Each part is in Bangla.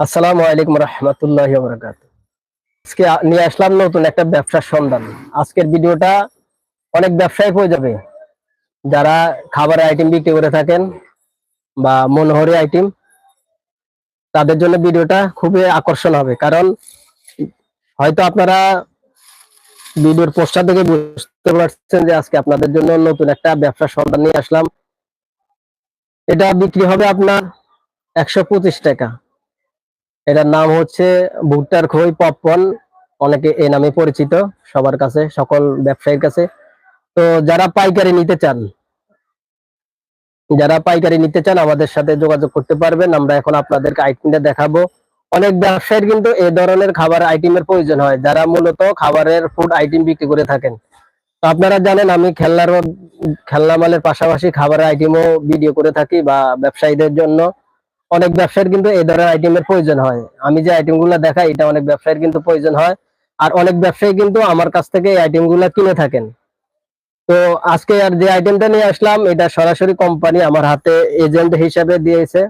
আসসালামু আলাইকুম রহমতুল্লাহ বরকাত আজকে নিয়ে আসলাম নতুন একটা ব্যবসার সন্ধান। আজকের ভিডিওটা অনেক ব্যবসায়ী হয়ে যাবে। যারা খাবারের আইটেম বিক্রি করে থাকেন বা মনোহরি আইটেম তাদের জন্য ভিডিওটা খুবই আকর্ষণ হবে। কারণ হয়তো আপনারা ভিডিওর পোস্টার থেকে বুঝতে পারছেন যে আজকে আপনাদের জন্য নতুন একটা ব্যবসার সন্ধান নিয়ে আসলাম। এটা বিক্রি হবে আপনার একশো পঁচিশ টাকা। এটার নাম হচ্ছে ভুট্টার খই পপকর্ন। অনেকে এই নামে পরিচিত, সবার কাছে, সকল ব্যবসায়ীর কাছে। তো যারা পাইকারি নিতে চান, যারা পাইকারি নিতে চান, আমাদের সাথে যোগাযোগ করতে পারবেন। আমরা এখন আপনাদেরকে আইটেমটা দেখাবো। অনেক ব্যবসায়ীর কিন্তু এই ধরনের খাবার আইটেমের প্রয়োজন হয়, যারা মূলত খাবারের ফুড আইটেম বিক্রি করে থাকেন। তো আপনারা জানেন, আমি খেলনার, খেলনা মালের পাশাপাশি খাবারের আইটেমও ভিডিও করে থাকি বা ব্যবসায়ীদের জন্য। অনেক ব্যবসায়ীর কিন্তু এই ধরনের আইটেমের প্রয়োজন হয়। আমি যে আইটেমগুলো দেখাই, এটা অনেক ব্যবসায়ীর কিন্তু প্রয়োজন হয়। আর অনেক ব্যবসায়ী কিন্তু আমার কাছ থেকে এই আইটেমগুলো কিনে থাকেন। তো আজকে আর যে আইটেমটা নিয়ে আসলাম, এটা সরাসরি কোম্পানি আমার হাতে এজেন্ট হিসাবে দিয়েছে।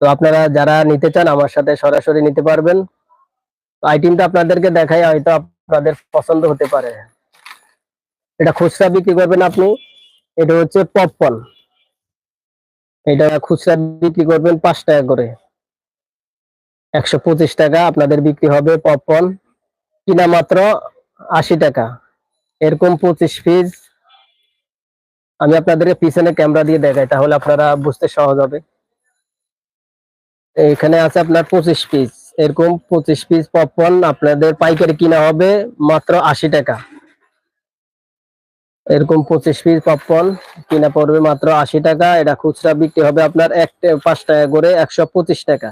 তো আপনারা যারা নিতে চান, আমার সাথে সরাসরি নিতে পারবেন। আইটেমটা আপনাদেরকে দেখাই, হয়তো আপনাদের পছন্দ হতে পারে। এটা খুচরা বিক্রি করবেন আপনি। এটা হচ্ছে পপকর্ন। এটা খুচরা বিক্রি করবেন পাঁচ টাকা করে। একশো পঁচিশ টাকা আপনাদের বিক্রি হবে পপকর্ন, কিনা মাত্র আশি টাকা। এরকম পঁচিশ পিস আমি আপনাদেরকে পিছনে ক্যামেরা দিয়ে দেখাই, তাহলে আপনারা বুঝতে সহজ হবে। এখানে আছে আপনার পঁচিশ পিস এরকম পঁচিশ পিস পপকর্ন আপনাদের পাইকারি কিনা হবে মাত্র আশি টাকা। এরকম পঁচিশ পিস পপকর্ন কিনা পড়বে মাত্র আশি টাকা। এটা খুচরা বিক্রি হবে আপনার এক পাঁচ টাকা করে একশো পঁচিশ টাকা।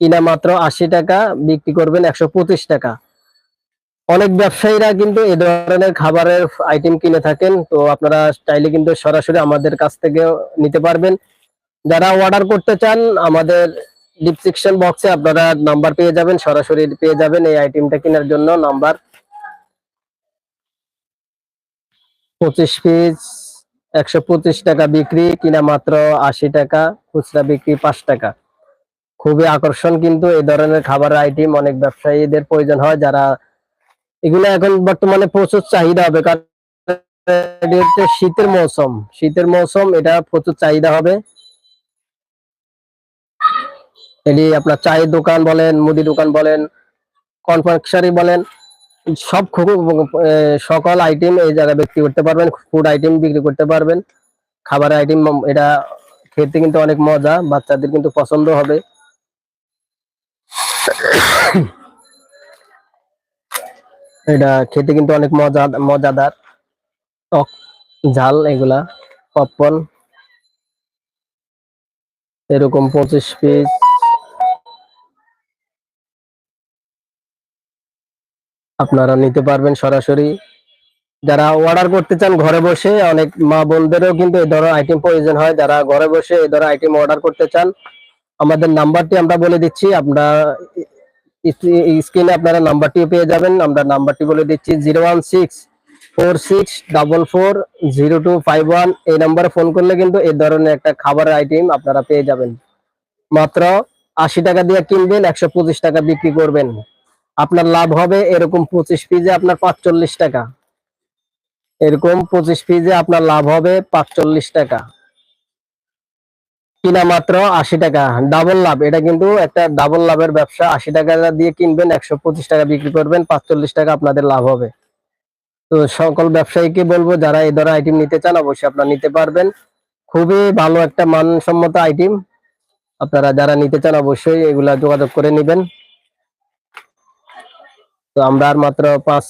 কিনা মাত্র আশি টাকা, বিক্রি করবেন একশো পঁচিশ টাকা। অনেক ব্যবসায়ীরা কিন্তু এ ধরনের খাবারের আইটেম কিনে থাকেন, তো আপনারা চাইলে কিন্তু সরাসরি আমাদের কাছ থেকে নিতে পারবেন। যারা অর্ডার করতে চান, আমাদের ডিসক্রিপশন বক্সে আপনারা নাম্বার পেয়ে যাবেন, সরাসরি পেয়ে যাবেন এই আইটেমটা কেনার জন্য। নাম্বার পঁচিশ পিস একশো পঁচিশ টাকা বিক্রি, কিনা মাত্র আশি টাকা, খুচরা বিক্রি পাঁচ টাকা। খুবই আকর্ষণ কিন্তু এই ধরনের খাবার আইটেম অনেক ব্যবসায়ীদের প্রয়োজন হয় যারা এগুলো এখন বর্তমানে প্রচুর চাহিদা হবে, কারণ শীতের মৌসুম। শীতের মৌসুম, এটা প্রচুর চাহিদা হবে। এটি আপনার চায়ের দোকান বলেন, মুদি দোকান বলেন কনফেকশনারি বলেন সব সকল আইটেম এই জায়গায় বিক্রি করতে পারবেন ফুড আইটেম বিক্রি করতে পারবেন খাবার আইটেম এটা খেতে কিন্তু অনেক মজা, বাচ্চাদের কিন্তু পছন্দ হবে। এটা খেতে কিন্তু অনেক মজা, মজাদার। টক, ঝাল এগুলা পপকর্ন এরকম পঁচিশ পিস আপনারা নিতে পারবেন সরাসরি। যারা অর্ডার করতে চান ঘরে বসে, অনেক মা বোনদেরও কিন্তু এই ধরনের আইটেম প্রয়োজন হয়। যারা ঘরে বসে এই ধরনের আইটেম অর্ডার করতে চান, আমাদের নাম্বারটি আমরা বলে দিচ্ছি। আমরা স্ক্রিনে আপনারা নাম্বারটি পেয়ে যাবেন আমরা নাম্বারটি বলে দিচ্ছি zero one six four six double four zero two five one এই নাম্বারে ফোন করলে কিন্তু এই ধরনের একটা খাবারের আইটেম আপনারা পেয়ে যাবেন মাত্র আশি টাকা দিয়ে কিনবেন একশো পঁচিশ টাকা বিক্রি করবেন আপনার লাভ হবে এরকম পঁচিশ পিজে আপনার পাঁচচল্লিশ টাকা। এরকম পঁচিশ পিজে আপনার লাভ হবে পাঁচচল্লিশ টাকা। কিনা মাত্র আশি টাকা। ডাবল লাভ, এটা কিন্তু একটা ডাবল লাভের ব্যবসা। আশি টাকা দিয়ে কিনবেন, একশো পঁচিশ টাকা বিক্রি করবেন, পাঁচচল্লিশ টাকা আপনাদের লাভ হবে। তো সকল ব্যবসায়ীকে বলব, যারা এই ধরনের আইটেম নিতে চান, অবশ্যই আপনারা নিতে পারবেন। খুবই ভালো একটা মানসম্মত আইটেম আপনারা যারা নিতে চান, অবশ্যই এগুলা যোগাযোগ করে নেবেন। আমরা আর মাত্র পাঁচ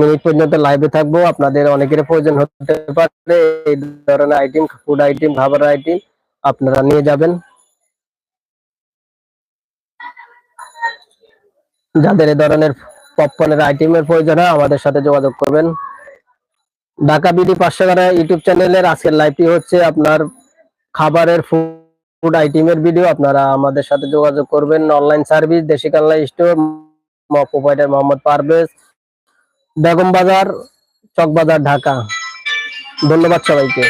মিনিট পর্যন্ত লাইভে থাকব। আপনাদের অনেকের প্রয়োজন হতে পারে। এই ধরনের আইটেম ফুড আইটেম খাবার আইটেম আপনারা নিয়ে যাবেন। যাদের এই ধরনের পপকর্নের আইটেমের প্রয়োজন হয়, আমাদের সাথে যোগাযোগ করবেন। ঢাকা বিডি পাঁচশো ইউটিউব চ্যানেলের আজকের লাইভটি হচ্ছে আপনার খাবারের ফুড আইটেমের ভিডিও আপনারা আমাদের সাথে যোগাযোগ করবেন। Online service Deshi Kalla store provider Mohammad Parvez Begum Bazar Chawkbazar Dhaka. ধন্যবাদ সবাইকে।